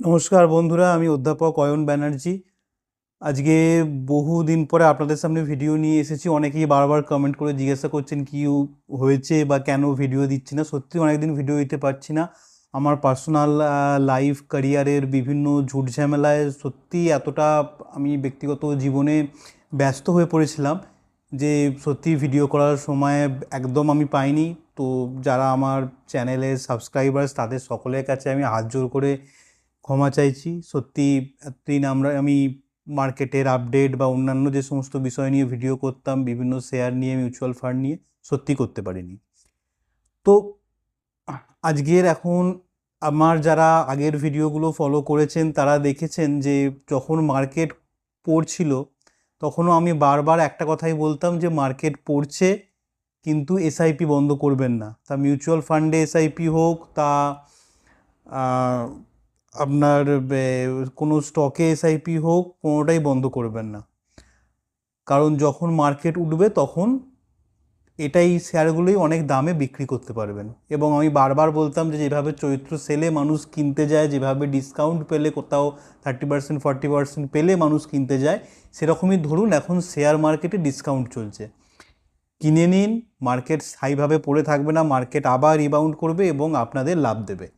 নমস্কার বন্ধুরা, আমি অধ্যাপক অয়ন ব্যানার্জি। আজকে বহু দিন পরে আপনাদের সামনে ভিডিও নিয়ে এসেছি। অনেকেই বারবার কমেন্ট করে জিজ্ঞাসা করছেন, কি হয়েছে বা কেন ভিডিও দিচ্ছি না? সত্যি অনেকদিন ভিডিও দিতে পারছি না। আমার পার্সোনাল লাইফ ক্যারিয়ারের বিভিন্ন ঝুট ঝামেলায় সত্যি এতটা আমি ব্যক্তিগত জীবনে ব্যস্ত হয়ে পড়েছিলাম যে সত্যি ভিডিও করার সময় একদম আমি পাইনি। তো যারা আমার চ্যানেলের সাবস্ক্রাইবার্স তাদের সকলের কাছে আমি হাত জোর করে ক্ষমা চাইছি। সত্যি এতদিন আমরা, আমি মার্কেটের আপডেট বা অন্যান্য যে সমস্ত বিষয় নিয়ে ভিডিও করতাম, বিভিন্ন শেয়ার নিয়ে, মিউচুয়াল ফান্ড নিয়ে, সত্যি করতে পারিনি। তো, আজকের এখন আমার যারা আগের ভিডিওগুলো ফলো করেছেন, তারা দেখেছেন যে যখন মার্কেট পড়ছিল, তখনও আমি বারবার একটা কথাই বলতাম যে মার্কেট পড়ছে, কিন্তু এসআইপি বন্ধ করবেন না। তা মিউচুয়াল ফান্ডে এসআইপি হোক, তা আপনার কোনো স্টকে এসআইপি হোক, কোনোটাই বন্ধ করবেন না। কারণ যখন মার্কেট উঠবে তখন এটাই শেয়ারগুলোই অনেক দামে বিক্রি করতে পারবেন। এবং আমি বারবার বলতাম যে যেভাবে চৈত্র সেলে মানুষ কিনতে যায়, যেভাবে ডিসকাউন্ট পেলে কোথাও থার্টি পার্সেন্ট ফর্টি পার্সেন্ট পেলে মানুষ কিনতে যায়, সেরকমই ধরুন এখন শেয়ার মার্কেটে ডিসকাউন্ট চলছে। কিনে নিন মার্কেট স্থায়ীভাবে পড়ে থাকবে না মার্কেট আবার রিবাউন্ড করবে এবং আপনাদের লাভ দেবে।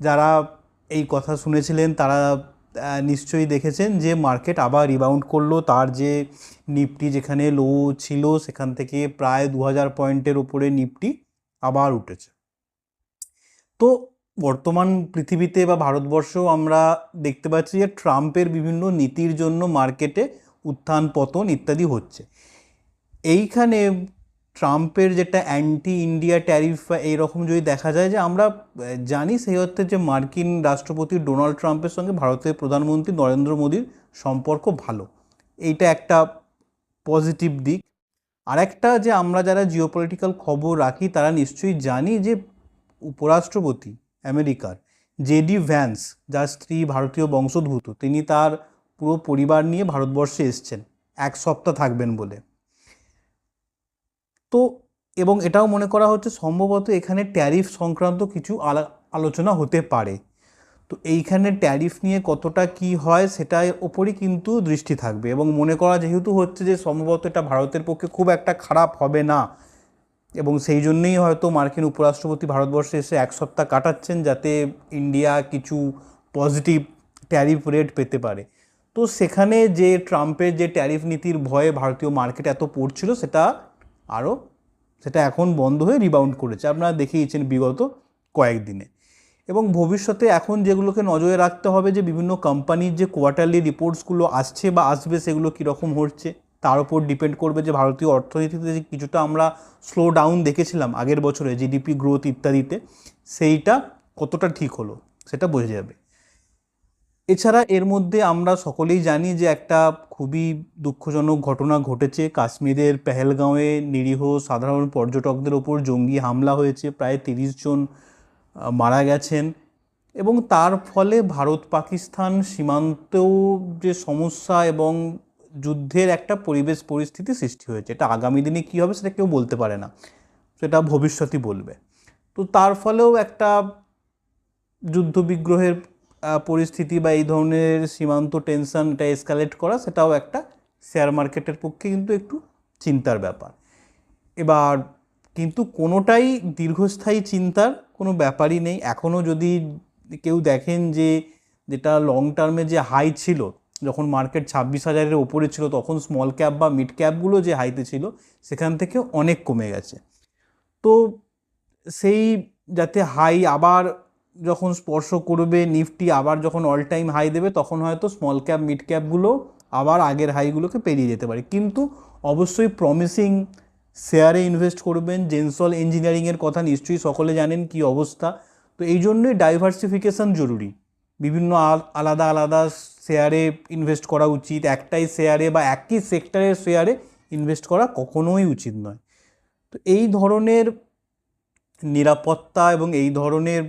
যারা এই কথা শুনেছিলেন, তারা নিশ্চয়ই দেখেছেন যে মার্কেট আবার রিবাউন্ড করল। তার যে নিফটি যেখানে লো ছিল, সেখান থেকে প্রায় দু হাজার পয়েন্টের উপরে নিফটি আবার উঠেছে। তো বর্তমান পৃথিবীতে বা ভারতবর্ষেও আমরা দেখতে পাচ্ছি যে ট্রাম্পের বিভিন্ন নীতির জন্য মার্কেটে উত্থান, পতন ইত্যাদি হচ্ছে। এইখানে ট্রাম্পের যেটা অ্যান্টি ইন্ডিয়া ট্যারিফ বা এইরকম যদি দেখা যায় যে আমরা জানি সেই অর্থে যে মার্কিন রাষ্ট্রপতি ডোনাল্ড ট্রাম্পের সঙ্গে ভারতের প্রধানমন্ত্রী নরেন্দ্র মোদীর সম্পর্ক ভালো। এইটা একটা পজিটিভ দিক। আরেকটা যে আমরা যারা জিওপলিটিক্যাল খবর রাখি, তারা নিশ্চয়ই জানি যে উপরাষ্ট্রপতি আমেরিকার জেডি ভ্যান্স, যার স্ত্রী ভারতীয় বংশোদ্ভূত, তিনি তার পুরো পরিবার নিয়ে ভারতবর্ষে এসছেন। এক সপ্তাহ থাকবেন বলে। তো এবং এটাও মনে করা হচ্ছে সম্ভবত এখানে ট্যারিফ সংক্রান্ত কিছু আলা- আলোচনা হতে পারে। তো এইখানে ট্যারিফ নিয়ে কতটা কি হয় সেটার ওপরই কিন্তু দৃষ্টি থাকবে এবং মনে করা যেহেতু হচ্ছে যে সম্ভবত এটা ভারতের পক্ষে খুব একটা খারাপ হবে না এবং সেই জন্যই হয়তো মার্কিন উপরাষ্ট্রপতি ভারতবর্ষে এসে এক সপ্তাহ কাটাচ্ছেন যাতে ইন্ডিয়া কিছু পজিটিভ ট্যারিফ রেট পেতে পারে। তো সেখানে যে ট্রাম্পের যে ট্যারিফ নীতির ভয়ে ভারতীয় মার্কেট এত পড়ছিল সেটা আরও সেটা এখন বন্ধ হয়ে রিবাউন্ড করেছে। আপনারা দেখিয়েছেন বিগত কয়েকদিনে। এবং ভবিষ্যতে এখন যেগুলোকে নজরে রাখতে হবে যে বিভিন্ন কোম্পানির যে কোয়ার্টারলি রিপোর্টসগুলো আসছে বা আসবে সেগুলো কীরকম হচ্ছে, তার উপর ডিপেন্ড করবে যে ভারতীয় অর্থনীতিতে যে কিছুটা আমরা স্লো ডাউন দেখেছিলাম আগের বছরে জিডিপি গ্রোথ ইত্যাদিতে, সেইটা কতটা ঠিক হলো, সেটা বোঝা যাবে। এছাড়া এর মধ্যে আমরা সকলেই জানি যে একটা খুবই দুঃখজনক ঘটনা ঘটেছে। কাশ্মীরের পেহেলগাঁওয়ে নিরীহ সাধারণ পর্যটকদের ওপর জঙ্গি হামলা হয়েছে। প্রায় তিরিশ জন মারা গেছেন এবং তার ফলে ভারত পাকিস্তান সীমান্তেও যে সমস্যা এবং যুদ্ধের একটা পরিবেশ পরিস্থিতি সৃষ্টি হয়েছে। এটা আগামী দিনে কী হবে সেটা কেউ বলতে পারে না সেটা ভবিষ্যতই বলবে। তো তার ফলেও একটা যুদ্ধবিগ্রহের আহ, পরিস্থিতি বা এই ধরনের সীমান্ত টেনশন এটা এসকালেট করা, সেটাও একটা শেয়ার মার্কেটের পক্ষে কিন্তু একটু চিন্তার ব্যাপার। এবার কিন্তু কোনোটাই দীর্ঘস্থায়ী চিন্তার কোনো ব্যাপারই নেই। এখনও যদি কেউ দেখেন যে যেটা লং টার্মে যে হাই ছিল, যখন মার্কেট ছাব্বিশ হাজারের ওপরে ছিল, তখন স্মল ক্যাপ বা মিড ক্যাপগুলো যে হাইতে ছিল, সেখান থেকে অনেক কমে গেছে। তো সেই যাতে হাই আবার যখন স্পর্শ করবে, নিফটি আবার যখন অল টাইম হাই দেবে, তখন হয়তো স্মল ক্যাপ মিড ক্যাপগুলো আবার আগের হাইগুলোকে পেরিয়ে যেতে পারে। কিন্তু অবশ্যই প্রমিসিং শেয়ারে ইনভেস্ট করবেন জেনসল ইঞ্জিনিয়ারিংয়ের কথা নিশ্চয়ই সকলে জানেন কি অবস্থা। তো এই জন্যই ডাইভার্সিফিকেশন জরুরি। বিভিন্ন আলাদা আলাদা শেয়ারে ইনভেস্ট করা উচিত। একটাই শেয়ারে বা একই সেক্টরের শেয়ারে ইনভেস্ট করা কখনোই উচিত নয়। তো এই ধরনের নিরাপত্তা এবং এই ধরনের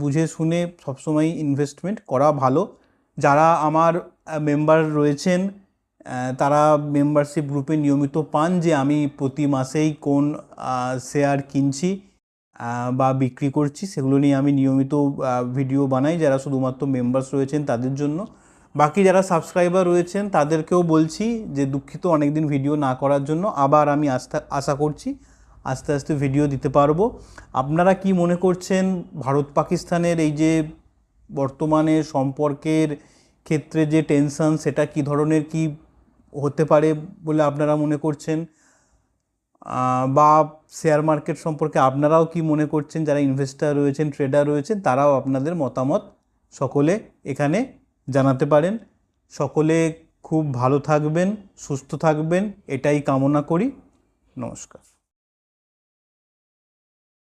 বুঝে শুনে সবসময় ইনভেস্টমেন্ট করা ভালো। যারা আমার মেম্বার রয়েছেন তারা মেম্বারশিপ গ্রুপে নিয়মিত পান যে আমি প্রতি মাসেই কোন শেয়ার কিনছি বা বিক্রি করছি, সেগুলো নিয়ে আমি নিয়মিত ভিডিও বানাই যারা শুধুমাত্র মেম্বার্স রয়েছেন তাদের জন্য। বাকি যারা সাবস্ক্রাইবার রয়েছেন তাদেরকেও বলছি যে দুঃখিত অনেকদিন ভিডিও না করার জন্য। আবার আমি আস্থা, আশা করছি আস্তে আস্তে ভিডিও দিতে পারব। আপনারা কি মনে করছেন ভারত পাকিস্তানের এই যে বর্তমানে সম্পর্কের ক্ষেত্রে যে টেনশন সেটা কি ধরনের কি হতে পারে বলে আপনারা মনে করছেন? বা শেয়ার মার্কেট সম্পর্কে আপনারাও কি মনে করছেন? যারা ইনভেস্টার রয়েছেন ট্রেডার রয়েছেন, তারাও আপনাদের মতামত সকলে এখানে জানাতে পারেন। সকলে খুব ভালো থাকবেন, সুস্থ থাকবেন, এটাই কামনা করি। নমস্কার।